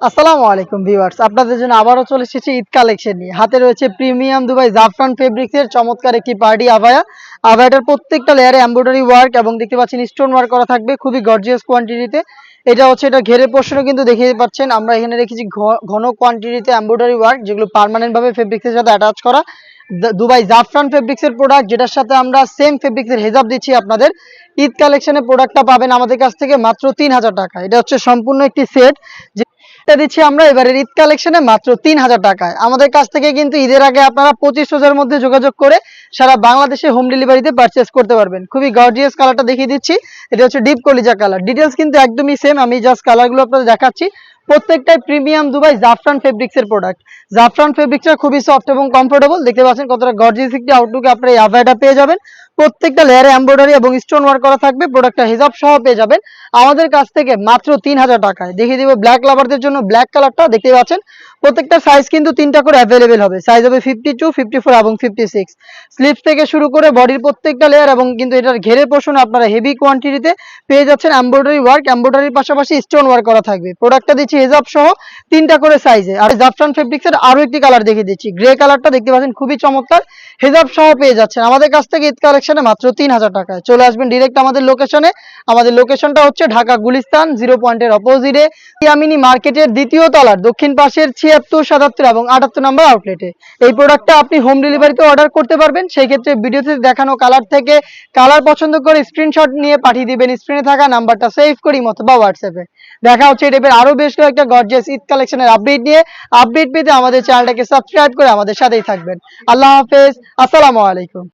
আসসালামু আলাইকুম ভিউয়ার্স, আপনাদের জন্য আবারও চলে এসেছি ঈদ কালেকশন নিয়ে। হাতে রয়েছে প্রিমিয়াম দুবাই জাফরান ফেব্রিক্স এর চমৎকার একটি পার্টি আভায়া। আভায়াটার প্রত্যেকটা লেয়ারে এমব্রয়ডারি ওয়ার্ক এবং দেখতে পাচ্ছেন স্টোন ওয়ার্ক করা থাকবে খুবই গর্জিয়াস কোয়ান্টিটিতে এটা হচ্ছে, এটা ঘেরে পোর্শনও কিন্তু দেখতে পাচ্ছেন। আমরা এখানে রেখেছি ঘন কোয়ান্টিটিতে এমব্রয়ডারি ওয়ার্ক যেগুলো পার্মানেন্ট ভাবে ফেব্রিক্সের সাথে অ্যাটাচ করা। দুবাই জাফরান ফেব্রিক্স এর প্রোডাক্ট যেটার সাথে আমরা সেম ফেব্রিক্স এর হেজাব দিচ্ছি আপনাদের। ঈদ কালেকশনের প্রোডাক্টটা পাবেন আমাদের কাছ থেকে মাত্র তিন হাজার টাকা। এটা হচ্ছে সম্পূর্ণ একটি সেট এটা দিচ্ছি আমরা এবারের ঈদ কালেকশনে মাত্র তিন হাজার টাকায়। আমাদের কাছ থেকে কিন্তু ঈদের আগে আপনারা পঁচিশ হাজার মধ্যে যোগাযোগ করে সারা বাংলাদেশে হোম ডেলিভারিতে পারচেস করতে পারবেন। খুবই গর্জিয়াস কালারটা দেখিয়ে দিচ্ছি। এটা হচ্ছে ডিপ কলিজা কালার ডিটেলস কিন্তু একদমই সেম আমি জাস্ট কালারগুলো আপনাদের দেখাচ্ছি। প্রত্যেকটাই প্রিমিয়াম দুবাই জাফরান ফেব্রিক্স এর প্রোডাক্ট জাফরান ফেব্রিক্সটা খুবই সফট এবং কমফোর্টেবল দেখতে পাচ্ছেন কতটা গর্জিস একটি আউটলুকে আপনারা এই পেয়ে যাবেন। প্রত্যেকটা লেয়ারে এমব্রয়ডারি এবং স্টোন ওয়ার্ক করা থাকবে। প্রোডাক্টটা হিজাব সহ পেয়ে যাবেন। আমাদের কাছ থেকে মাত্র তিন হাজার টাকায়। দেখিয়ে দিব ব্ল্যাক লাভারদের জন্য ব্ল্যাক কালারটা দেখতে পাচ্ছেন প্রত্যেকটা সাইজ কিন্তু তিনটা করে অ্যাভেলেবেল হবে। সাইজ হবে ফিফটি টু ফিফটি ফোর এবং ফিফটি সিক্স স্লিপস থেকে শুরু করে বডির প্রত্যেকটা লেয়ার এবং কিন্তু এটার ঘেরে পোষণ আপনারা হেভি কোয়ান্টিটিতে পেয়ে যাচ্ছেন। এমব্রয়ডারি ওয়ার্ক এমব্রয়ডারির পাশাপাশি স্টোন ওয়ার্ক করা থাকবে। প্রোডাক্টটা দিচ্ছি হেজাব সহ তিনটা করে সাইজে আর জাফরান ফেব্রিক্সের আরও একটি কালার দেখিয়ে দিচ্ছি। গ্রে কালারটা দেখতে পাচ্ছেন, খুবই চমৎকার। হেজাব সহ পেয়ে যাচ্ছেন। আমাদের কাছ থেকে ঈদ কালেকশনে মাত্র তিন হাজার টাকায়। চলে আসবেন ডিরেক্ট আমাদের লোকেশনে আমাদের লোকেশনটা হচ্ছে ঢাকা গুলিস্তান জিরো পয়েন্টের অপোজিটে ইয়ামিনী মার্কেটের দ্বিতীয় তলার দক্ষিণ পাশের ছিয়াত্তর, সাতাত্তর এবং আটাত্তর নম্বর আউটলেটে এই প্রোডাক্টটা আপনি হোম ডেলিভারিতে অর্ডার করতে পারবেন। সেই ক্ষেত্রে ভিডিওতে দেখানো কালার থেকে কালার পছন্দ করে স্ক্রিনশট নিয়ে পাঠিয়ে দিবেন। স্ক্রিনে থাকা নাম্বারটা সেভ করি মতো বা হোয়াটসঅ্যাপে দেখা হচ্ছে এই টাইপের আরও বেশ কয়েকটা গর্জেস ঈদ কালেকশনের আপডেট নিয়ে। আপডেট পেতে আমাদের চ্যানেলটাকে সাবস্ক্রাইব করে আমাদের সাথেই থাকবেন। আল্লাহ হাফেজ। আসসালামু আলাইকুম।